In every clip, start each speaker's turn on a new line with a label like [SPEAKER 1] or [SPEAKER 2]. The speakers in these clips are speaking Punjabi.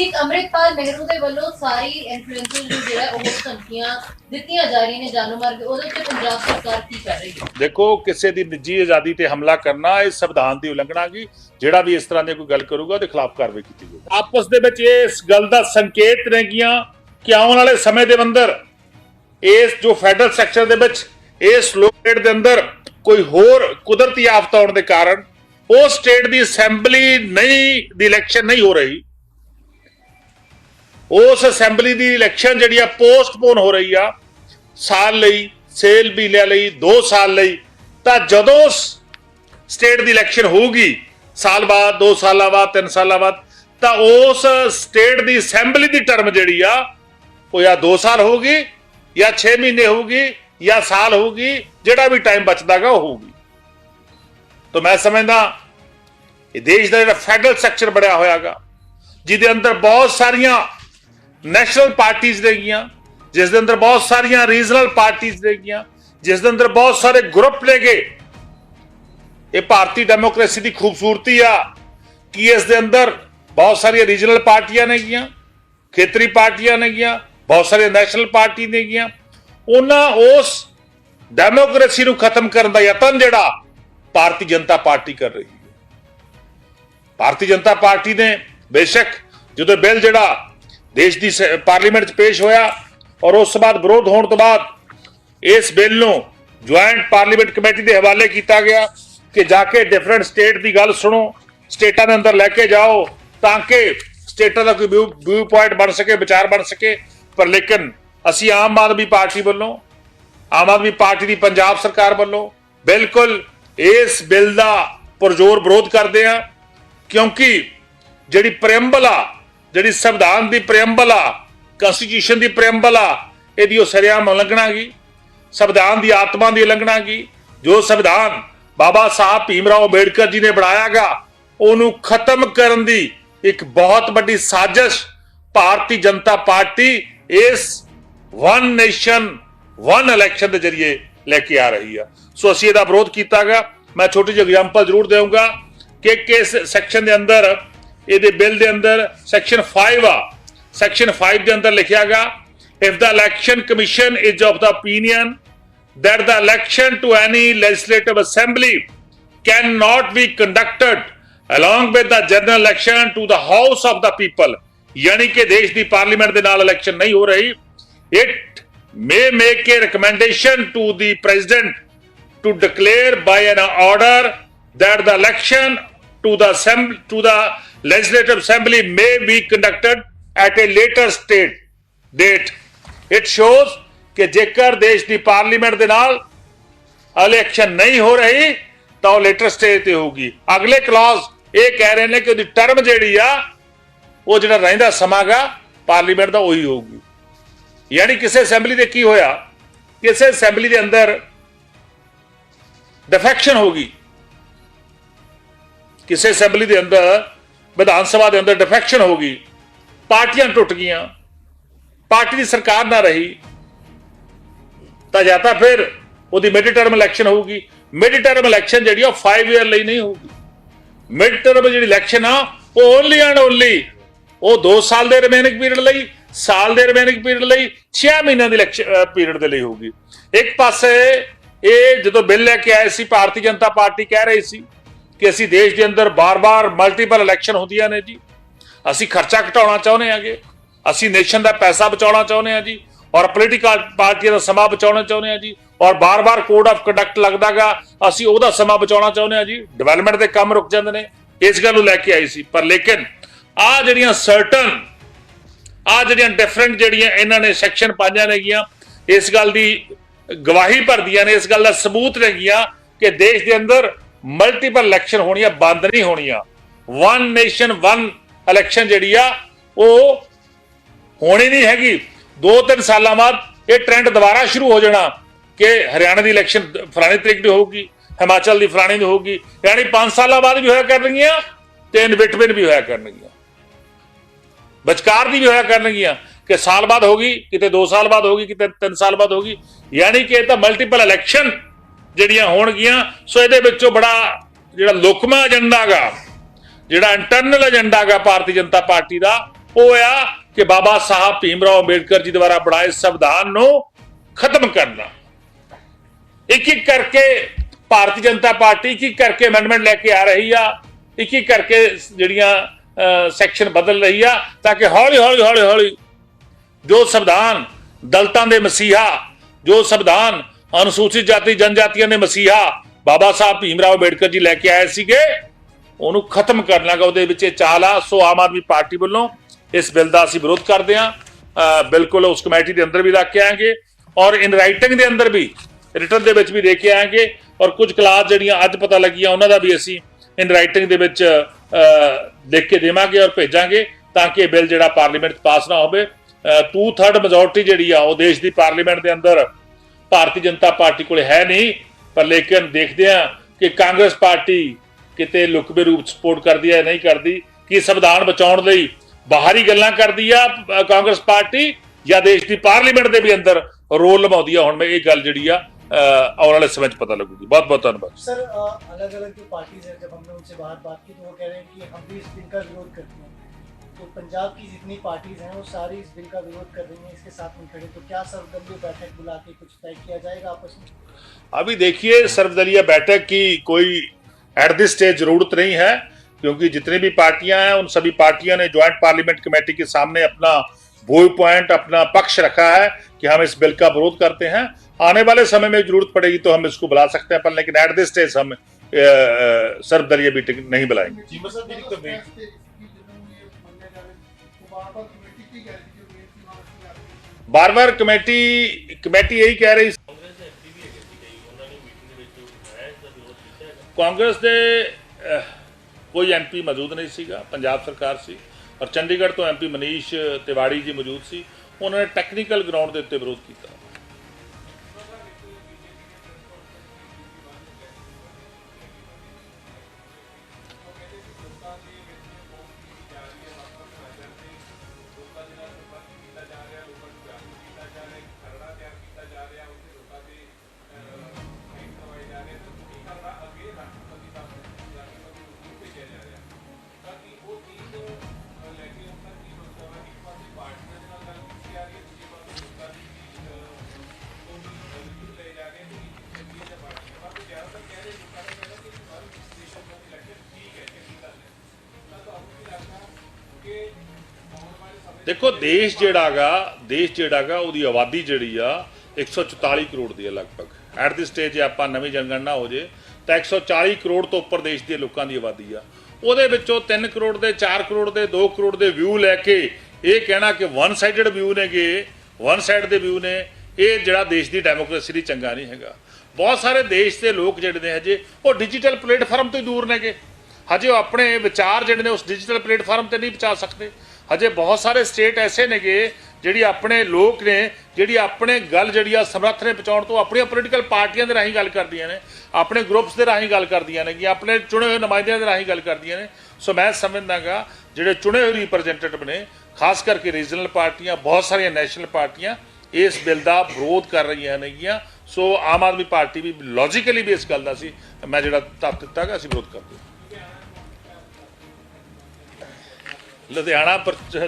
[SPEAKER 1] ਇੱਕ ਅੰਮ੍ਰਿਤਪਾਲ ਨਹਿਰੂ ਦੇ ਵੱਲੋਂ ਸਾਰੀ ਇਨਫਲੂਐਂਸਰ ਨੂੰ ਜਿਹੜਾ ਉਹ ਧਮਕੀਆਂ ਦਿੱਤੀਆਂ ਜਾ ਰਹੀਆਂ ਨੇ ਜਾਨੋਂ ਮਾਰ ਕੇ ਉਹਦੇ ਉੱਤੇ ਪੰਜਾਬ ਸਰਕਾਰ ਕੀ ਕਰ ਰਹੀ ਹੈ?
[SPEAKER 2] ਦੇਖੋ ਕਿਸੇ ਦੀ ਨਿੱਜੀ ਆਜ਼ਾਦੀ ਤੇ ਹਮਲਾ ਕਰਨਾ ਇਹ ਸੰਵਿਧਾਨ ਦੀ ਉਲੰਘਣਾ ਕੀ ਜਿਹੜਾ ਵੀ ਇਸ ਤਰ੍ਹਾਂ ਦੀ ਕੋਈ ਗੱਲ ਕਰੂਗਾ ਉਹਦੇ ਖਿਲਾਫ ਕਾਰਵਾਈ ਕੀਤੀ ਜਾਊਗੀ। ਆਪਸ ਦੇ ਵਿੱਚ ਇਸ ਗੱਲ ਦਾ ਸੰਕੇਤ ਨੇਗੀਆਂ ਕਿ ਆਉਣ ਵਾਲੇ ਸਮੇਂ ਦੇ ਅੰਦਰ ਇਸ ਜੋ ਫੈਡਰਲ ਸੈਕਟਰ ਦੇ ਵਿੱਚ ਇਸ ਲੋਕੇਟ ਦੇ ਅੰਦਰ ਕੋਈ ਹੋਰ ਕੁਦਰਤੀ ਆਫਤ ਆਉਣ ਦੇ ਕਾਰਨ ਉਹ ਸਟੇਟ ਦੀ ਅਸੈਂਬਲੀ ਨਹੀਂ ਦੀ ਇਲੈਕਸ਼ਨ ਨਹੀਂ ਹੋ ਰਹੀ। ਉਸ ਅਸੈਂਬਲੀ ਦੀ ਇਲੈਕਸ਼ਨ ਜਿਹੜੀ ਆ ਪੋਸਟਪੋਨ ਹੋ ਰਹੀ ਆ, ਸਾਲ ਲਈ, ਸੇਲ ਬੀਲਿਆਂ ਲਈ 2 ਸਾਲ ਲਈ, ਤਾਂ ਜਦੋਂ ਸਟੇਟ ਦੀ ਇਲੈਕਸ਼ਨ ਹੋਊਗੀ, ਸਾਲ ਬਾਅਦ 2 ਸਾਲਾਂ ਬਾਅਦ 3 ਸਾਲਾਂ ਬਾਅਦ, ਤਾਂ ਉਸ ਸਟੇਟ ਦੀ ਅਸੈਂਬਲੀ ਦੀ ਟਰਮ ਜਿਹੜੀ ਆ, ਉਹ ਜਾਂ 2 ਸਾਲ ਹੋਊਗੀ, ਜਾਂ 6 ਮਹੀਨੇ ਹੋਊਗੀ, ਜਾਂ ਸਾਲ ਹੋਊਗੀ, ਜਿਹੜਾ ਵੀ ਟਾਈਮ ਬਚਦਾਗਾ ਉਹ ਹੋਊਗੀ। ਤਾਂ ਮੈਂ ਸਮਝਦਾ, ਇਹ ਦੇਸ਼ ਦਾ ਜਿਹੜਾ ਫੈਡਰਲ ਸਟਰਕਚਰ ਬਣਿਆ ਹੋਇਆਗਾ, ਜਿਹਦੇ ਅੰਦਰ ਬਹੁਤ ਸਾਰੀਆਂ ਨੈਸ਼ਨਲ ਪਾਰਟੀਆਂ ਨੇਗੀਆਂ ਜਿਸ ਦੇ ਅੰਦਰ ਬਹੁਤ ਸਾਰੀਆਂ ਰੀਜਨਲ ਪਾਰਟੀਆਂ ਨੇਗੀਆਂ ਜਿਸ ਦੇ ਅੰਦਰ ਬਹੁਤ ਸਾਰੇ ਗਰੁੱਪ ਨੇਗੇ। ਇਹ ਭਾਰਤੀ ਡੈਮੋਕ੍ਰੇਸੀ ਦੀ ਖੂਬਸੂਰਤੀ ਆ ਕਿ ਇਸ ਦੇ ਅੰਦਰ ਬਹੁਤ ਸਾਰੀਆਂ ਰੀਜਨਲ ਪਾਰਟੀਆਂ ਨੇਗੀਆਂ, ਖੇਤਰੀ ਪਾਰਟੀਆਂ ਨੇਗੀਆਂ, ਬਹੁਤ ਸਾਰੀਆਂ ਨੈਸ਼ਨਲ ਪਾਰਟੀ ਨੇਗੀਆਂ। ਉਹਨਾਂ ਉਸ ਡੈਮੋਕ੍ਰੇਸੀ ਨੂੰ ਖਤਮ ਕਰਨ ਦਾ ਯਤਨ ਜਿਹੜਾ ਭਾਰਤੀ ਜਨਤਾ ਪਾਰਟੀ ਕਰ ਰਹੀ ਹੈ। ਭਾਰਤੀ ਜਨਤਾ ਪਾਰਟੀ ਨੇ ਬੇਸ਼ੱਕ ਜਦੋਂ ਬਿੱਲ ਜਿਹੜਾ ਦੇਸ਼ ਦੀ ਸ- ਪਾਰਲੀਮੈਂਟ 'ਚ ਪੇਸ਼ ਹੋਇਆ ਔਰ ਉਸ ਤੋਂ ਬਾਅਦ ਵਿਰੋਧ ਹੋਣ ਤੋਂ ਬਾਅਦ ਇਸ ਬਿੱਲ ਨੂੰ ਜੁਆਇੰਟ ਪਾਰਲੀਮੈਂਟ ਕਮੇਟੀ ਦੇ ਹਵਾਲੇ ਕੀਤਾ ਗਿਆ ਕਿ ਜਾ ਕੇ ਡਿਫਰੈਂਟ ਸਟੇਟ ਦੀ ਗੱਲ ਸੁਣੋ, ਸਟੇਟਾਂ ਦੇ ਅੰਦਰ ਲੈ ਕੇ ਜਾਓ ਤਾਂ ਕਿ ਸਟੇਟਾਂ ਦਾ ਕੋਈ ਵਿਊ ਪੁਆਇੰਟ ਬਣ ਸਕੇ, ਵਿਚਾਰ ਬਣ ਸਕੇ। ਪਰ ਲੇਕਿਨ ਅਸੀਂ ਆਮ ਆਦਮੀ ਪਾਰਟੀ ਵੱਲੋਂ, ਆਮ ਆਦਮੀ ਪਾਰਟੀ ਦੀ ਪੰਜਾਬ ਸਰਕਾਰ ਵੱਲੋਂ ਬਿਲਕੁਲ ਇਸ ਬਿੱਲ ਦਾ ਪੁਰਜ਼ੋਰ ਵਿਰੋਧ ਕਰਦੇ ਆ ਕਿਉਂਕਿ ਜਿਹੜੀ ਪ੍ਰੀਐਮਬਲ ਆ ਜਿਹੜੀ ਸੰਵਿਧਾਨ ਦੀ ਪ੍ਰੀਐਮਬਲ ਆ ਕਨਸਟੀਟਿਊਸ਼ਨ ਦੀ ਪ੍ਰੀਐਮਬਲ ਆ, ਇਹਦੀ ਉਹ ਸਰਿਆਮ ਉਲੰਘਣਾ ਗਈ ਸੰਵਿਧਾਨ ਦੀ ਆਤਮਾ ਦੀ ਉਲੰਘਣਾ ਗਈ ਜੋ ਸੰਵਿਧਾਨ ਬਾਬਾ ਸਾਹਿਬ ਭੀਮਰਾਓ ਅੰਬੇਡਕਰ ਜੀ ਨੇ ਬਣਾਇਆਗਾ, ਉਹਨੂੰ ਖਤਮ ਕਰਨ ਦੀ ਇੱਕ ਬਹੁਤ ਵੱਡੀ ਸਾਜ਼ਿਸ਼ ਭਾਰਤੀ ਜਨਤਾ ਪਾਰਟੀ ਇਸ ਵਨ ਨੇਸ਼ਨ ਵਨ ਇਲੈਕਸ਼ਨ ਦੇ ਜ਼ਰੀਏ ਲੈ ਕੇ ਆ ਰਹੀ ਆ। ਸੋ ਅਸੀਂ ਇਹਦਾ ਵਿਰੋਧ ਕੀਤਾਗਾ। ਮੈਂ ਛੋਟੀ ਜਿਹੀ ਐਗਜ਼ਾਮਪਲ ਜ਼ਰੂਰ ਦੇਵਾਂਗਾ ਕਿ ਕਿਸ ਸੈਕਸ਼ਨ ਦੇ ਅੰਦਰ ਇਹਦੇ ਬਿੱਲ ਦੇ ਅੰਦਰ ਸੈਕਸ਼ਨ 5 ਆ ਸੈਕਸ਼ਨ 5 ਦੇ ਅੰਦਰ ਲਿਖਿਆਗਾ if the election commission is of the opinion that the election to any legislative assembly cannot be conducted along with the general election to the house of the people ਯਾਨੀ ਕਿ ਦੇਸ਼ ਦੀ ਪਾਰਲੀਮੈਂਟ ਦੇ ਨਾਲ ਇਲੈਕਸ਼ਨ ਨਹੀਂ ਹੋ ਰਹੀ it may make a recommendation to the president to declare by an order that the election to the assembly to the legislative assembly may be conducted at a later state date. It shows ਕਿ ਜੇਕਰ ਦੇਸ਼ ਦੀ ਪਾਰਲੀਮੈਂਟ ਦੇ ਨਾਲ ਇਲੈਕਸ਼ਨ ਨਹੀਂ ਹੋ ਰਹੀ ਤਾਂ ਉਹ ਲੇਟਰ ਸਟੇਜ ਤੇ ਹੋਊਗੀ ਅਗਲੇ ਕਲਾਸ ਇਹ ਕਹਿ ਰਹੇ ਨੇ ਕਿ ਉਹਦੀ ਟਰਮ ਜਿਹੜੀ ਆ ਉਹ ਜਿਹੜਾ ਰਹਿੰਦਾ ਸਮਾਂਗਾ ਪਾਰਲੀਮੈਂਟ ਦਾ ਉਹੀ ਹੋਊਗੀ ਯਾਨੀ ਕਿਸੇ ਅਸੈਂਬਲੀ ਦੇ ਕੀ ਹੋਇਆ ਕਿਸੇ ਅਸੈਂਬਲੀ ਦੇ ਅੰਦਰ ਡਿਫੈਕਸ਼ਨ ਹੋ ਗਈ ਕਿਸੇ ਅਸੈਂਬਲੀ ਦੇ ਅੰਦਰ ਵਿਧਾਨ ਸਭਾ ਦੇ ਅੰਦਰ ਡਿਫੈਕਸ਼ਨ ਹੋ ਗਈ ਪਾਰਟੀਆਂ ਟੁੱਟ ਗਈਆਂ ਪਾਰਟੀ ਦੀ ਸਰਕਾਰ ਨਾ ਰਹੀ ਤਾਂ ਜਾਂ ਤਾਂ ਫਿਰ ਉਹਦੀ ਮਿਡ ਟਰਮ ਇਲੈਕਸ਼ਨ ਹੋਊਗੀ। ਮਿਡ ਟਰਮ ਇਲੈਕਸ਼ਨ ਜਿਹੜੀ ਆ, ਉਹ 5 ਇਅਰ ਲਈ ਨਹੀਂ ਹੋਊਗੀ। ਮਿਡ ਟਰਮ ਜਿਹੜੀ ਇਲੈਕਸ਼ਨ ਆ ਉਹ ਓਨਲੀ ਐਂਡ ਓਨਲੀ ਉਹ 2 ਸਾਲ ਦੇ ਰਿਮੇਨਿੰਗ ਪੀਰੀਅਡ ਲਈ ਸਾਲ ਦੇ ਰਿਮੇਨਿੰਗ ਪੀਰੀਅਡ ਲਈ 6 ਮਹੀਨਿਆਂ ਦੀ ਇਲੈਕਸ਼ਨ ਪੀਰੀਅਡ ਦੇ ਲਈ ਹੋਊਗੀ। ਇੱਕ ਪਾਸੇ ਇਹ ਜਦੋਂ ਬਿੱਲ ਲੈ ਕੇ ਆਏ ਸੀ ਭਾਰਤੀ ਜਨਤਾ ਪਾਰਟੀ ਕਹਿ ਰਹੀ ਸੀ ਕਿ ਅਸੀਂ ਦੇਸ਼ ਦੇ ਅੰਦਰ ਬਾਰ-ਬਾਰ ਮਲਟੀਪਲ ਇਲੈਕਸ਼ਨ ਹੁੰਦੀਆਂ ਨੇ ਜੀ। ਅਸੀਂ ਖਰਚਾ ਘਟਾਉਣਾ ਚਾਹੁੰਦੇ ਹਾਂਗੇ। ਅਸੀਂ ਨੇਸ਼ਨ ਦਾ ਪੈਸਾ ਬਚਾਉਣਾ ਚਾਹੁੰਦੇ ਹਾਂ ਜੀ। ਔਰ ਪੋਲੀਟੀਕਲ ਪਾਰਟੀਆਂ ਦਾ ਸਮਾਂ ਬਚਾਉਣਾ ਚਾਹੁੰਦੇ ਹਾਂ ਜੀ। ਔਰ ਬਾਰ-ਬਾਰ ਕੋਡ ਆਫ ਕੰਡਕਟ ਲੱਗਦਾਗਾ। ਅਸੀਂ ਉਹਦਾ ਸਮਾਂ ਬਚਾਉਣਾ ਚਾਹੁੰਦੇ ਹਾਂ ਜੀ। ਡਿਵੈਲਪਮੈਂਟ ਦੇ ਕੰਮ ਰੁਕ ਜਾਂਦੇ ਨੇ। ਇਸ ਗੱਲ ਨੂੰ ਲੈ ਕੇ ਆਈ ਸੀ। ਪਰ ਲੇਕਿਨ ਆ ਜਿਹੜੀਆਂ ਸਰਟਨ ਆ ਜਿਹੜੀਆਂ ਡਿਫਰੈਂਟ ਜਿਹੜੀਆਂ ਇਹਨਾਂ ਨੇ ਸੈਕਸ਼ਨ ਪਾਈਆਂ ਨੇਗੀਆਂ ਇਸ ਗੱਲ ਦੀ ਗਵਾਹੀ ਭਰਦੀਆਂ ਨੇ, ਇਸ ਗੱਲ ਦਾ ਸਬੂਤ ਨੇਗੀਆਂ ਕਿ ਦੇਸ਼ ਦੇ ਅੰਦਰ ਮਲਟੀਪਲ ਇਲੈਕਸ਼ਨ ਹੋਣੀਆਂ, ਬੰਦ ਨਹੀਂ ਹੋਣੀਆਂ। ਵਨ ਨੇਸ਼ਨ ਵਨ ਇਲੈਕਸ਼ਨ ਜਿਹੜੀ ਆ, ਉਹ ਹੋਣੀ ਨਹੀਂ ਹੈਗੀ। 2-3 ਸਾਲਾਂ ਬਾਅਦ ਇਹ ਟ੍ਰੈਂਡ ਦੁਬਾਰਾ ਸ਼ੁਰੂ ਹੋ ਜਾਣਾ ਕਿ ਹਰਿਆਣਾ ਦੀ ਇਲੈਕਸ਼ਨ ਫਲਾਣੀ ਤਰੀਕ ਦੀ ਹੋਊਗੀ, ਹਿਮਾਚਲ ਦੀ ਫਲਾਣੀ ਦੀ ਹੋਊਗੀ। ਯਾਨੀ 5 ਸਾਲਾਂ ਬਾਅਦ ਵੀ ਹੋਇਆ ਕਰਨਗੀਆਂ ਤੇ ਇਨ ਬਿਟਵੀਨ ਵੀ ਹੋਇਆ ਕਰਨਗੀਆਂ। ਵਿਚਕਾਰ ਦੀ ਵੀ ਹੋਇਆ ਕਰਨਗੀਆਂ ਕਿ ਸਾਲ ਬਾਅਦ ਹੋਗੀ ਕਿਤੇ 2 ਸਾਲ ਬਾਅਦ ਹੋਗੀ ਕਿਤੇ 3 ਸਾਲ ਬਾਅਦ ਹੋਗੀ ਯਾਨੀ ਕਿ ਇਹ ਤਾਂ ਮਲਟੀਪਲ ਇਲੈਕਸ਼ਨ ਜਿਹੜੀਆਂ ਹੋਣਗੀਆਂ, ਸੋ ਇਹਦੇ ਵਿੱਚੋਂ ਬੜਾ ਜਿਹੜਾ ਲੋਕਮਾ ਏਜੰਡਾ ਗਾ, ਜਿਹੜਾ ਇੰਟਰਨਲ ਏਜੰਡਾ ਗਾ ਭਾਰਤੀ ਜਨਤਾ ਪਾਰਟੀ ਦਾ, ਉਹ ਆ ਕਿ ਬਾਬਾ ਸਾਹਿਬ ਭੀਮਰਾਓ ਅੰਬੇਡਕਰ ਜੀ ਦੁਆਰਾ ਬਣਾਏ ਸੰਵਿਧਾਨ ਨੂੰ ਖਤਮ ਕਰਨਾ ਇੱਕ ਇੱਕ ਕਰਕੇ ਭਾਰਤੀ ਜਨਤਾ ਪਾਰਟੀ ਇੱਕ ਇੱਕ ਕਰਕੇ ਅਮੈਂਡਮੈਂਟ ਲੈ ਕੇ ਆ ਰਹੀ ਆ ਇੱਕ ਇੱਕ ਕਰਕੇ ਜਿਹੜੀਆਂ ਸੈਕਸ਼ਨ ਬਦਲ ਰਹੀ ਆ, ਤਾਂ ਕਿ ਹੌਲੀ ਹੌਲੀ ਹੌਲੀ ਹੌਲੀ ਜੋ ਸੰਵਿਧਾਨ ਦਲਤਾਂ ਦੇ ਮਸੀਹਾ, ਜੋ ਸੰਵਿਧਾਨ ਅਨੁਸੂਚਿਤ ਜਾਤੀ, ਜਨਜਾਤੀਆਂ ਦੇ ਮਸੀਹਾ ਬਾਬਾ ਸਾਹਿਬ ਭੀਮਰਾਓ ਅੰਬੇਡਕਰ ਜੀ ਲੈ ਕੇ ਆਏ ਸੀਗੇ। ਉਹਨੂੰ ਖਤਮ ਕਰਨਾ ਗਾ ਉਹਦੇ ਵਿੱਚ ਇਹ ਚਾਲ ਆ। ਸੋ ਆਮ ਆਦਮੀ ਪਾਰਟੀ ਵੱਲੋਂ ਇਸ ਬਿੱਲ ਦਾ ਅਸੀਂ ਵਿਰੋਧ ਕਰਦੇ ਹਾਂ। ਬਿਲਕੁਲ ਉਸ ਕਮੇਟੀ ਦੇ ਅੰਦਰ ਵੀ ਰੱਖ ਕੇ ਆਏਗੇ ਔਰ ਇਨ ਰਾਈਟਿੰਗ ਦੇ ਅੰਦਰ ਵੀ ਰਿਟਰਨ ਦੇ ਵਿੱਚ ਵੀ ਦੇ ਕੇ ਆਏਗੇ। ਔਰ ਕੁਝ ਕਲਾਸ ਜਿਹੜੀਆਂ ਅੱਜ ਪਤਾ ਲੱਗੀਆਂ, ਉਹਨਾਂ ਦਾ ਵੀ ਅਸੀਂ ਇਨ ਰਾਈਟਿੰਗ ਦੇ ਵਿੱਚ ਦੇਖ ਕੇ ਦੇਵਾਂਗੇ ਔਰ ਭੇਜਾਂਗੇ ਤਾਂ ਕਿ ਇਹ ਬਿੱਲ ਜਿਹੜਾ ਪਾਰਲੀਮੈਂਟ ਪਾਸ ਨਾ ਹੋਵੇ। ਟੂ ਥਰਡ ਮੈਜੋਰਟੀ ਜਿਹੜੀ ਆ, ਉਹ ਦੇਸ਼ ਦੀ ਪਾਰਲੀਮੈਂਟ ਦੇ ਅੰਦਰ ਭਾਰਤੀ ਜਨਤਾ ਪਾਰਟੀ ਕੋਲ ਹੈ ਨਹੀਂ ਪਰ ਲੇਕਿਨ ਦੇਖਦੇ ਆ ਕਿ ਕਾਂਗਰਸ ਪਾਰਟੀ ਕਿਤੇ ਲੁਕਵੇਂ ਰੂਪ ਸਪੋਰਟ ਕਰਦੀ ਹੈ ਨਹੀਂ ਕਰਦੀ ਕਿ ਸੰਵਿਧਾਨ ਬਚਾਉਣ ਲਈ ਬਾਹਰੀ ਗੱਲਾਂ ਕਰਦੀ ਆ ਅ, ਕਾਂਗਰਸ ਪਾਰਟੀ ਜਾਂ ਦੇਸ਼ ਦੀ ਪਾਰਲੀਮੈਂਟ ਦੇ ਵੀ ਅੰਦਰ ਰੋਲ ਨਿਭਾਉਂਦੀ ਆ ਹੁਣ ਮੈਂ ਇਹ ਗੱਲ ਜਿਹੜੀ ਆ ਅ, ਆਉਣ ਵਾਲੇ ਸਮੇਂ 'ਚ ਪਤਾ ਲੱਗੂਗੀ ਬਹੁਤ ਬਹੁਤ ਧੰਨਵਾਦ
[SPEAKER 3] सर अलग अलग जो पार्टीज हैं जब हमने उनसे बाहर बात की तो वो कह रहे हैं कि हम भी इस बिल का विरोध करते हैं तो पंजाब की जितनी पार्टीज़ हैं वो सारी इस बिल का विरोध कर रही हैं इसके साथ में खड़े। तो क्या सर्वदलीय बैठक बुला के कुछ तय किया जाएगा आपस में?
[SPEAKER 2] अभी देखिए सर्वदलीय बैठक की कोई एट दिस स्टेज ज़रूरत नहीं है क्योंकि जितनी भी पार्टियाँ हैं उन सभी पार्टियों ने ज्वाइंट पार्लियामेंट कमेटी के सामने अपना व्यू पॉइंट अपना पक्ष रखा है कि हम इस बिल का विरोध करते हैं। आने वाले समय में ज़रूरत पड़ेगी तो हम इसको बुला सकते हैं पर लेकिन एट दिस स्टेज हम सर्वदलीय मीटिंग नहीं बुलाएँगे।
[SPEAKER 4] ਬਾਰ-ਬਾਰ ਕਮੇਟੀ
[SPEAKER 2] ਕਮੇਟੀ ਇਹੀ ਕਹਿ ਰਹੀ ਕਾਂਗਰਸ ਦੇ ਕੋਈ ਐਮਪੀ ਮੌਜੂਦ ਨਹੀਂ ਸੀਗਾ, ਪੰਜਾਬ ਸਰਕਾਰ ਸੀ। ਔਰ ਚੰਡੀਗੜ੍ਹ ਤੋਂ ਐਮਪੀ ਮਨੀਸ਼ ਤਿਵਾੜੀ ਜੀ ਮੌਜੂਦ ਸੀ। ਉਹਨਾਂ ਨੇ ਟੈਕਨੀਕਲ ਗਰਾਊਂਡ ਦੇ ਉੱਤੇ ਵਿਰੋਧ ਕੀਤਾ। ਦੇਖੋ, ਦੇਸ਼ ਜਿਹੜਾਗਾ ਦੇਸ਼ ਜਿਹੜਾਗਾ ਉਹਦੀ ਆਬਾਦੀ ਜਿਹੜੀ ਆ 144 ਕਰੋੜ ਦੀ ਹੈ ਲਗਭਗ। ਐਟ ਦੀ ਸਟੇਜ ਆਪਾਂ ਨਵੀਂ ਜਨਗਣਨਾ ਹੋ ਜੇ, ਤਾਂ 140 ਕਰੋੜ ਤੋਂ ਉੱਪਰ ਦੇਸ਼ ਦੇ ਲੋਕਾਂ ਦੀ ਆਬਾਦੀ ਆ। ਉਹਦੇ ਵਿੱਚੋਂ 3 ਕਰੋੜ ਦੇ 4 ਕਰੋੜ ਦੇ 2 ਕਰੋੜ ਦੇ ਵਿਊ ਲੈ ਕੇ ਇਹ ਕਹਿਣਾ ਕਿ ਵਨ ਸਾਈਡਡ ਵਿਊ ਨੇਗੇ ਵਨ ਸਾਈਡ ਦੇ ਵਿਊ ਨੇ, ਇਹ ਜਿਹੜਾ ਦੇਸ਼ ਦੀ ਡੈਮੋਕ੍ਰੇਸੀ ਲਈ ਚੰਗਾ ਨਹੀਂ ਹੈਗਾ। ਬਹੁਤ ਸਾਰੇ ਦੇਸ਼ ਦੇ ਲੋਕ ਜਿਹੜੇ ਨੇ ਹਜੇ, ਉਹ ਡਿਜੀਟਲ ਪਲੇਟਫਾਰਮ ਤੋਂ ਹੀ ਦੂਰ ਨੇਗੇ। ਹਜੇ ਉਹ ਆਪਣੇ ਵਿਚਾਰ ਜਿਹੜੇ ਨੇ ਉਸ ਡਿਜੀਟਲ ਪਲੇਟਫਾਰਮ ਤੇ ਨਹੀਂ ਪਹੁੰਚਾ ਸਕਦੇ। ਹਜੇ ਬਹੁਤ ਸਾਰੇ ਸਟੇਟ ਐਸੇ ਨੇਗੇ ਜਿਹੜੀ ਆਪਣੇ ਲੋਕ ਨੇ, ਜਿਹੜੀ ਆਪਣੇ ਗੱਲ ਜਿਹੜੀ ਆ ਸਮਰੱਥ ਨੇ ਪਹੁੰਚਾਉਣ ਤੋਂ ਆਪਣੀਆਂ ਪੋਲੀਟੀਕਲ ਪਾਰਟੀਆਂ ਦੇ ਰਾਹੀਂ ਗੱਲ ਕਰਦੀਆਂ ਨੇ, ਆਪਣੇ ਗਰੁੱਪਸ ਦੇ ਰਾਹੀਂ ਗੱਲ ਕਰਦੀਆਂ ਨੇ ਕਿ ਆਪਣੇ ਚੁਣੇ ਹੋਏ ਨੁਮਾਇੰਦਿਆਂ ਦੇ ਰਾਹੀਂ ਗੱਲ ਕਰਦੀਆਂ ਨੇ। ਸੋ ਮੈਂ ਸਮਝਦਾਗਾ, ਜਿਹੜੇ ਚੁਣੇ ਹੋਏ ਰਿਪਰੈਜ਼ੈਂਟੇਟਿਵ ਨੇ, ਖਾਸ ਕਰਕੇ ਰੀਜਨਲ ਪਾਰਟੀਆਂ, ਬਹੁਤ ਸਾਰੀਆਂ ਨੈਸ਼ਨਲ ਪਾਰਟੀਆਂ, ਇਸ ਬਿੱਲ ਦਾ ਵਿਰੋਧ ਕਰ ਰਹੀਆਂ ਨੇਗੀਆਂ। ਸੋ ਆਮ ਆਦਮੀ ਪਾਰਟੀ ਵੀ ਲੌਜੀਕਲੀ ਵੀ ਇਸ ਗੱਲ ਦਾ ਸੀ, ਮੈਂ ਜਿਹੜਾ ਤੱਤ ਦਿੱਤਾ ਗਾ ਅਸੀਂ ਵਿਰੋਧ ਕਰਦੇ ਲੁਧਿਆਣਾ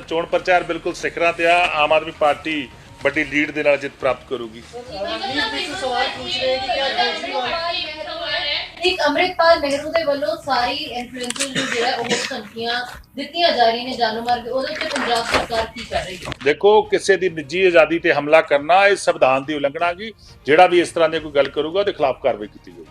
[SPEAKER 2] ਚੋਣ ਪ੍ਰਚਾਰ ਬਿਲਕੁਲ ਸਿਖਰਾਂ ਤੇ ਆ। ਆਮ ਆਦਮੀ ਪਾਰਟੀ ਵੱਡੀ ਲੀਡ ਦੇ ਨਾਲ ਜਿੱਤ ਪ੍ਰਾਪਤ ਕਰੂਗੀ।
[SPEAKER 1] ਇੱਕ ਅਮਰਿਤਪਾਲ ਮਹਿਰੂ ਦੇ ਵੱਲੋਂ ਸਾਰੀ ਇਨਫਲੂਐਂਸਰ ਨੂੰ ਜਿਹੜਾ ਉਹ ਧਮਕੀਆਂ ਦਿੱਤੀਆਂ ਜਾ ਰਹੀਆਂ ਨੇ ਜਾਨੋਂ ਮਾਰ ਕੇ ਉਹਦੇ ਤੇ ਪੰਜਾਬ ਸਰਕਾਰ ਕੀ ਕਰ ਰਹੀ ਹੈ?
[SPEAKER 2] ਦੇਖੋ ਕਿਸੇ ਦੀ ਨਿੱਜੀ ਆਜ਼ਾਦੀ ਤੇ ਹਮਲਾ ਕਰਨਾ ਇਹ ਸੰਵਿਧਾਨ ਦੀ ਉਲੰਘਣਾ ਹੈਗੀ ਜਿਹੜਾ ਵੀ ਇਸ ਤਰ੍ਹਾਂ ਦੀ ਕੋਈ ਗੱਲ ਕਰੂਗਾ ਉਹਦੇ ਖਿਲਾਫ ਕਾਰਵਾਈ ਕੀਤੀ ਜਾਊਗੀ